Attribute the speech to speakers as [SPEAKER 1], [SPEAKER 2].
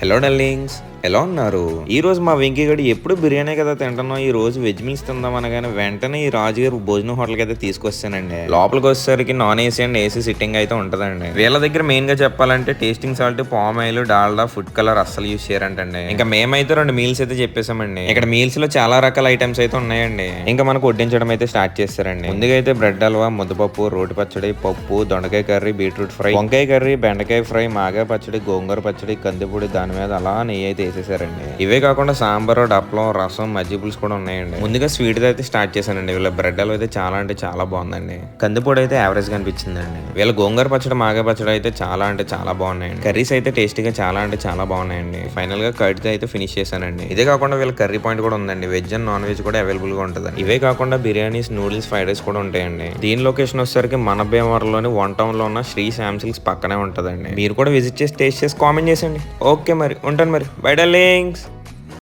[SPEAKER 1] Hello Darlings! ఎలా ఉన్నారు? ఈ రోజు మా వెంకీగడు ఎప్పుడు బిర్యానీ కదా తింటున్నాం ఈ రోజు వెజ్ మీల్స్ తిందాం అనగానే వెంటనే ఈ రాజుగారు భోజనం హోటల్కి అయితే తీసుకొస్తానండి. లోపలికి వచ్చేసరికి non AC and AC sitting అయితే ఉంటదండి. వీళ్ళ దగ్గర మెయిన్గా చెప్పాలంటే tasting salt palm oil Dalda food colour అస్సలు యూస్ చేయరంటండి. ఇంకా మేమైతే రెండు మీల్స్ అయితే చెప్పేసామండి ఇక్కడ మీల్స్లో చాలా రకాల ఐటమ్స్ అయితే ఉన్నాయండి. ఇంకా మనకు వడ్డించడం అయితే స్టార్ట్ చేస్తారండి. ముందుగా అయితే బ్రెడ్ హల్వా ముద్దపప్పు రోటి పచ్చడి పప్పు దొండకాయ కర్రీ బీట్రూట్ ఫ్రై వంకాయ కర్రీ బెండకాయ ఫ్రై మాగాయ పచ్చడి గోంగూర పచ్చడి కందిపొడి దాని మీద అలా నెయ్యి అయితే వేసేసారండి ఇవే కాకుండా సాంబార్ డప్పలం రసం మజ్జి పులుసు కూడా ఉన్నాయండి. ముందుగా స్వీట్ అయితే స్టార్ట్ చేశానండి. వీళ్ళ బ్రెడ్ అయితే చాలా అంటే చాలా బాగుందండి. కందిపొడి అయితే యావరేజ్గా అనిపించిందండి. వీళ్ళ గోంగూర పచ్చడి మాగే పచ్చడి అయితే చాలా అంటే చాలా బాగున్నాయండి. కర్రీస్ అయితే టేస్టీగా చాలా అంటే చాలా బాగున్నాయండి. ఫైనల్గా కర్డ్ అయితే ఫినిష్ చేశానండి. ఇదే కాకుండా వీళ్ళ కర్రీ పాయింట్ కూడా ఉందండి. వెజ్ అండ్ నాన్ వెజ్ కూడా అవైలబుల్గా ఉంటుంది ఇవే కాకుండా బిర్యానీస్ నూడిల్స్ ఫ్రైడ్ రైస్ కూడా ఉంటాయండి. దీని లొకేషన్ వచ్చేసరికి మన భీమవరంలోని వన్ టౌన్లో ఉన్న శ్రీ శాంసిల్స్ పక్కనే ఉంటదండి. మీరు కూడా విజిట్ చేసి టేస్ట్ చేసి కామెంట్ చేసండి ఓకే మరి. ఉంటాను మరి. బయట The links.